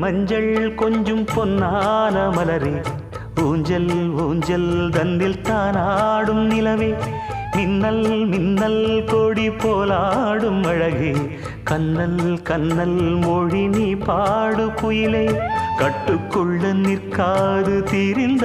மஞ்சள் கொஞ்சம் பொன்னான மலரே. ஊஞ்சல் ஊஞ்சல் தன்னில் தானாடும் நிலவே. மின்னல் மின்னல் கொடி போலாடும் அழகே. கண்ணல் கண்ணல் மொழி நீ பாடு குயிலே கட்டுக்குள்ள நிற்காது தீரில்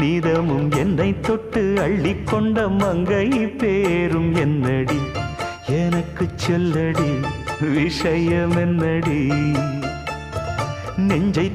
நீதமும் என்னை தொட்டு அள்ளிக்கொண்ட மங்கை பேரும் என்னடி? எனக்கு சொல்லடி விஷயம் என்னடி நெஞ்சை